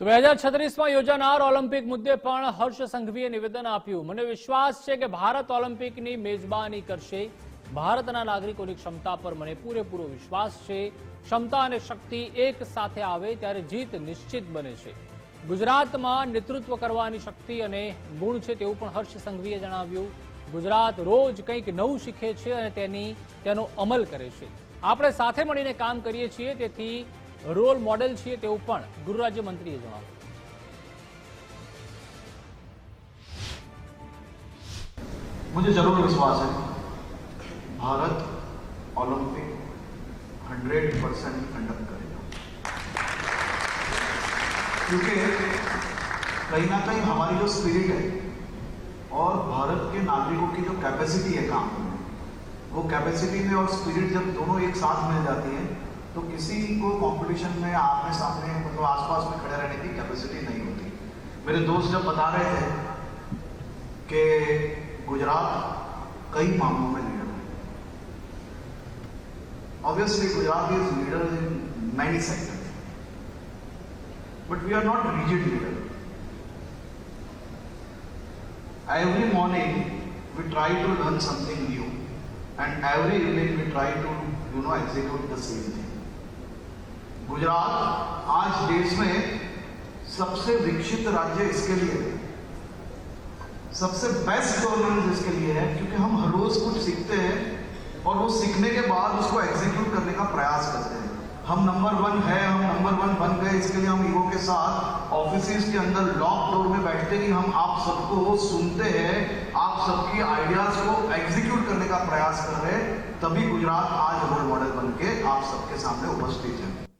તો બે હજાર છત્રીસમાં યોજાનાર ઓલિમ્પિક મુદ્દે પણ હર્ષ સંઘવીએ નિવેદન આપ્યું. મને વિશ્વાસ છે કે ભારત ઓલિમ્પિકની મેજબાની કરશે. ભારતના નાગરિકોની ક્ષમતા પર મને પૂરેપૂરો વિશ્વાસ છે. ક્ષમતા અને શક્તિ એક સાથે આવે ત્યારે જીત નિશ્ચિત બને છે. ગુજરાતમાં નેતૃત્વ કરવાની શક્તિ અને ગુણ છે તેવું પણ હર્ષ સંઘવીએ જણાવ્યું. ગુજરાત રોજ કંઈક નવું શીખે છે અને તેની, તેનો અમલ કરે છે. આપણે સાથે મળીને કામ કરીએ છીએ, તેથી રોલ મોડેલ છીએ તેવું પણ ગૃહ રાજ્યમંત્રીએ જણાવ્યું मुझे जरूर विश्वास है भारत ओलंपिक 100 परसेंट कंडक्ट करेगा क्योंकि कहीं ना कहीं हमारी जो स्पिरिट है और भारत के नागरिकों की जो कैपेसिटी है काम करने की, वो कैपेसिटी में और स्पिरिट जब दोनों एक साथ मिल जाती है तो किसी को कंपटीशन में आमने सामने मतलब तो आसपास में खड़े रहने की कैपेसिटी नहीं होती। मेरे दोस्त जब बता रहे थे कि गुजरात कई मामलों में लीडर है obviously Gujarat is leader in many sector but we are not rigid leader every morning, we try to learn something new, and every evening we try to, you know, execute the same thing. Gujarat आज देश में सबसे विकसित राज्य इसके लिए है। सबसे बेस्ट गवर्नेंस इसके लिए है, क्योंकि हम हर रोज कुछ सीखते हैं और वो सीखने के बाद उसको एग्जीक्यूट करने का प्रयास करते हैं। हम नंबर वन है, हम नंबर वन बन गए, इसके लिए हम ईगो के साथ ऑफ़िस के अंदर लॉक डोर में बैठते ही हम आप सबको सुनते हैं, आप सबकी आइडियाज़ को एग्जीक्यूट करने का प्रयास कर रहे हैं, तभी गुजरात आज रोल मॉडल बन के आप सबके सामने उपस्थित है।